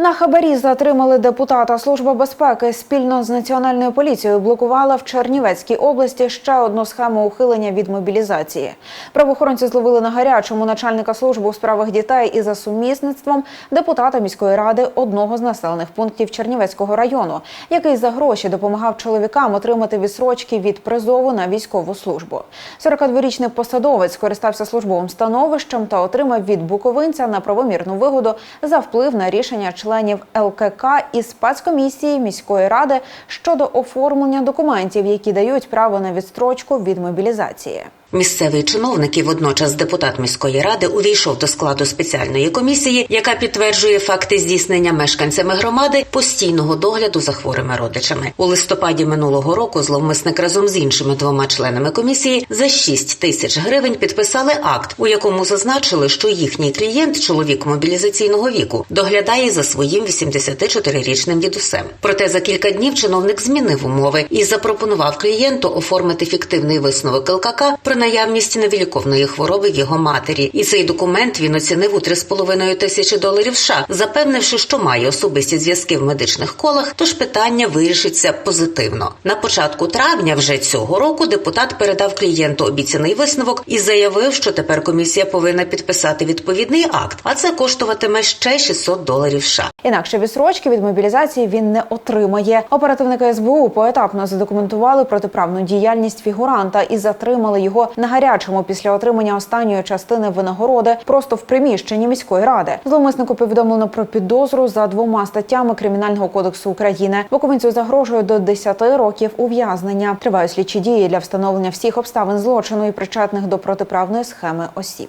На хабарі затримали депутата. Служба безпеки спільно з національною поліцією блокувала в Чернівецькій області ще одну схему ухилення від мобілізації. Правоохоронці зловили на гарячому начальника служби у справах дітей і за сумісництвом депутата міської ради одного з населених пунктів Чернівецького району, який за гроші допомагав чоловікам отримати відсрочки від призову на військову службу. 42-річний посадовець скористався службовим становищем та отримав від буковинця на правомірну вигоду за вплив на рішення членів ЛКК і спецкомісії міської ради щодо оформлення документів, які дають право на відстрочку від мобілізації. Місцевий чиновник і водночас депутат міської ради увійшов до складу спеціальної комісії, яка підтверджує факти здійснення мешканцями громади постійного догляду за хворими родичами. У листопаді минулого року зловмисник разом з іншими двома членами комісії за 6 тисяч гривень підписали акт, у якому зазначили, що їхній клієнт, чоловік мобілізаційного віку, доглядає за своїм 84-річним дідусем. Проте за кілька днів чиновник змінив умови і запропонував клієнту оформити фіктивний висновок ЛКК про наявність невиліковної хвороби в його матері. І цей документ він оцінив у 3,5 тисячі доларів США, запевнивши, що має особисті зв'язки в медичних колах, тож питання вирішиться позитивно. На початку травня вже цього року депутат передав клієнту обіцяний висновок і заявив, що тепер комісія повинна підписати відповідний акт, а це коштуватиме ще 600 доларів США. Інакше відсрочки від мобілізації він не отримає. Оперативники СБУ поетапно задокументували протиправну діяльність фігуранта і затримали його на гарячому після отримання останньої частини винагороди просто в приміщенні міської ради. Зловмиснику повідомлено про підозру за двома статтями кримінального кодексу України. Буковинцю загрожує до 10 років ув'язнення. Тривають слідчі дії для встановлення всіх обставин злочину і причетних до протиправної схеми осіб.